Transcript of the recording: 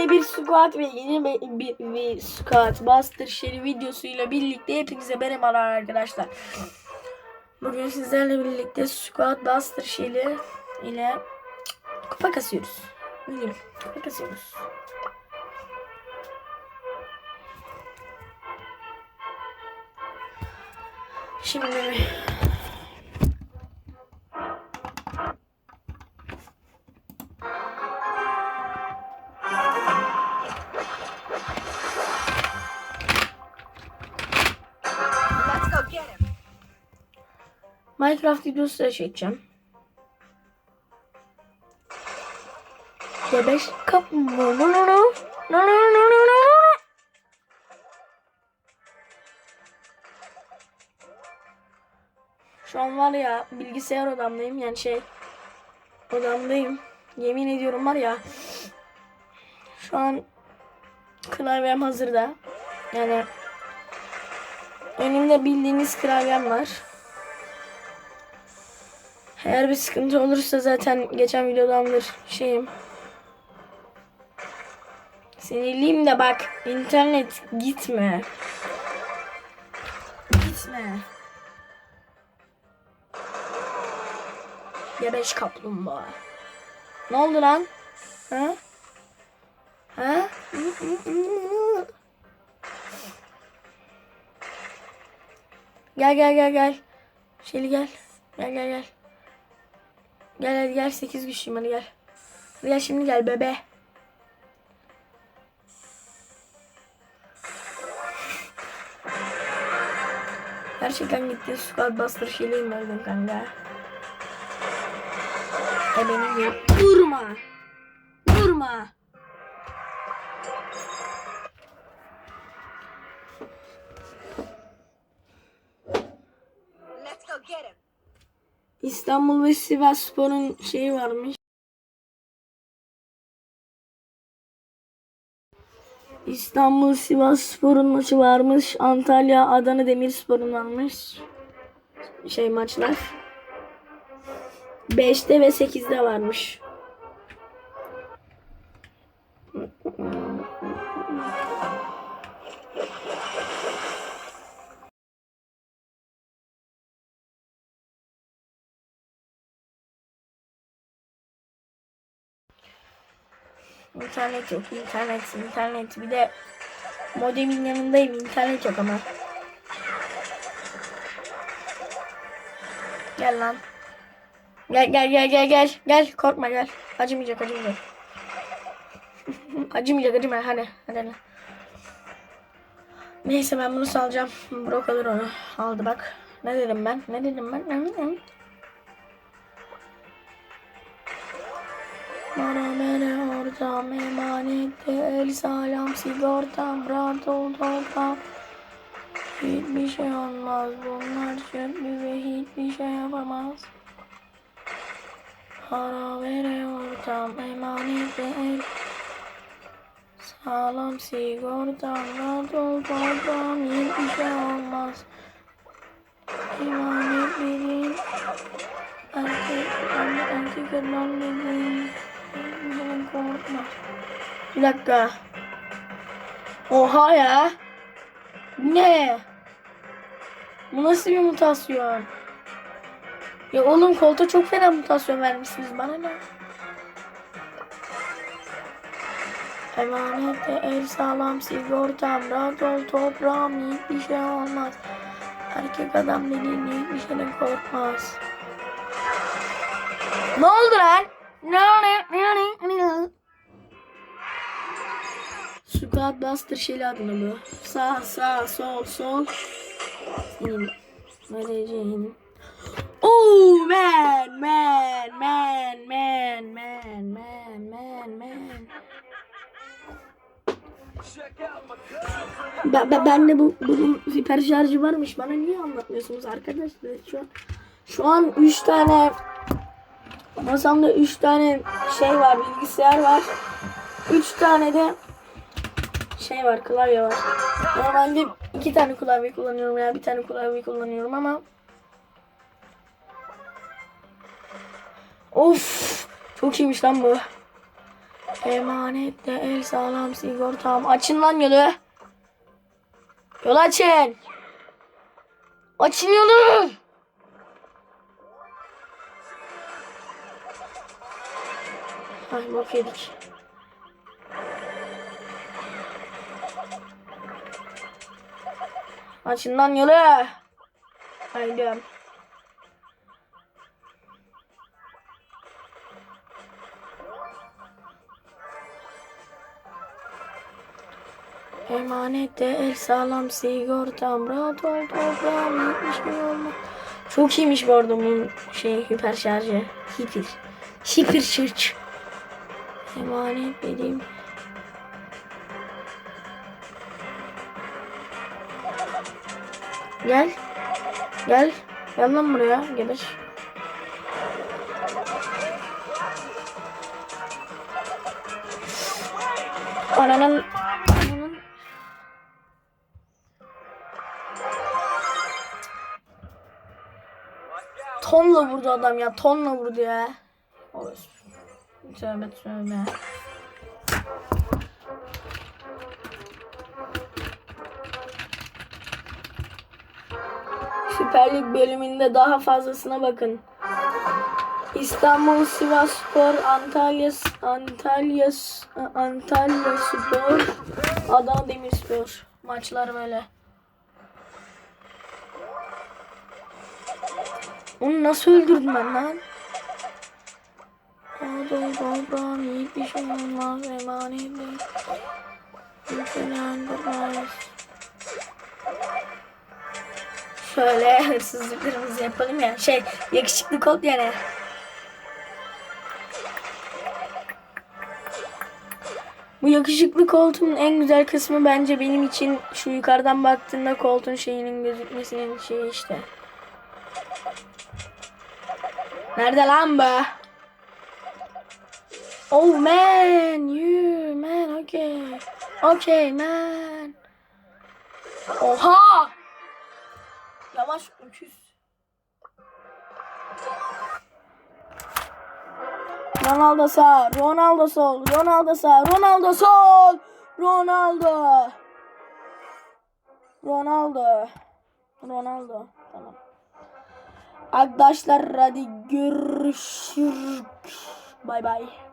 Yine bir squat ve yine bir, bir, squat Buster Sherry videosuyla birlikte hepinize merhabalar arkadaşlar. Bugün sizlerle birlikte squat Buster Sherry ile kupa kasıyoruz. Bilmiyorum, kupa kasıyoruz. Şimdi Minecraft videosu çekeceğim. Bebeş kapı. No no no no. No no no. Şu an var ya bilgisayar odamdayım yani şey odamdayım. Yemin ediyorum var ya şu an klavyem hazırda. Yani önümde bildiğiniz klavyem var. Eğer bir sıkıntı olursa zaten geçen videodandır şeyim. Sinirliyim de bak internet gitme. Gitme. Gebeş kaplumbağa. Ne oldu lan? Ha? Ha? Gel gel gel gel. Şeli gel. Gel gel gel. Gel hadi gel 8 güçlüyüm hadi gel. Hadi gel şimdi gel bebe. Gerçekten gitti squad buster şeyleyim mi öldüm kanka. E beni ya. Vurma. Vurma. Let's go get him. İstanbul ve Sivas Spor'un şeyi varmış. İstanbul Sivas Spor'un maçı varmış. Antalya Adana Demirspor'un varmış. Şey maçlar. 5'te ve 8'de varmış. İnternet yok, internet, internet. Bir de modemin yanındayım, internet yok ama. Gel lan. Gel gel gel gel gel. Gel korkma gel. Acımayacak acımayacak. acımayacak acımayacak hadi. Hadi hadi. Neyse ben bunu salacağım. Brok alır onu. Aldı bak. Ne dedim ben? Ne dedim ben? Ne? Bana beni ortam emanette el salam sigortam rahat ol toprağım Hiçbir şey olmaz. Bunlar çöplü ve hiçbir şey yapamaz. Para vere ortam emanette el Sağlam sigortam rahat ol toprağım hiçbir şey olmaz. Emanet bilin Erkek, anne erkek adam bilin Benim korkma. Bir dakika. Oha ya. Ne? Bu nasıl bir mutasyon? Ya oğlum koltuğa çok fena mutasyon vermişsiniz bana ne? Emanette el sağlam sigortam rahat ol toprağım hiçbir şey olmaz. Erkek adam dediğin hiçbir şeyden korkmaz. Ne oldu lan? Squad Buster şeyli adına bu. Sağ sağ sol sol. Senin vereceğin. Oh man man man man man man man man. Ben, ben, ben de bu bunun hiper şarjı varmış. Bana niye anlatmıyorsunuz arkadaşlar? Şu an şu an 3 tane Masamda 3 tane şey var, bilgisayar var. 3 tane de şey var, klavye var. Normalde 2 tane klavye kullanıyorum ya bir tane klavye kullanıyorum ama Of! Çok iyiymiş lan bu. Emanette el sağlam sigortam. Açın lan yolu. Yol açın. Açın yolu. Ay bok yedik. Açın lan yolu. Haydi. Emanette el sağlam sigortam rahat ol toprağım yetmiş mi olma. Çok iyiymiş bu arada bunun şey hiper şarjı. Hiper. Hiper şarj. Emanet benim. Gel. Gel. Gel lan buraya. Geber. Ananın Tonla vurdu adam ya. Tonla vurdu ya. Olur. Tövbe tövbe. Süper Lig bölümünde daha fazlasına bakın. İstanbul, Sivas Spor, Antalya, Antalya, Antalya Spor, Adana Demirspor. Maçlar böyle. Onu nasıl öldürdüm ben lan? Oğlum toprağım. Şöyle hırsızlıklarımızı yapalım ya. Şey yakışıklı kod yani. Bu yakışıklı koltuğun en güzel kısmı bence benim için şu yukarıdan baktığında koltuğun şeyinin gözükmesinin şeyi işte. Nerede lan bu? Oh man, you man, okay. Okay man. Oha! Yavaş öküz. Ronaldo sağ, Ronaldo sol, Ronaldo sağ, Ronaldo sol, Ronaldo. Ronaldo. Ronaldo. Tamam. Arkadaşlar hadi görüşürüz. Bay bay.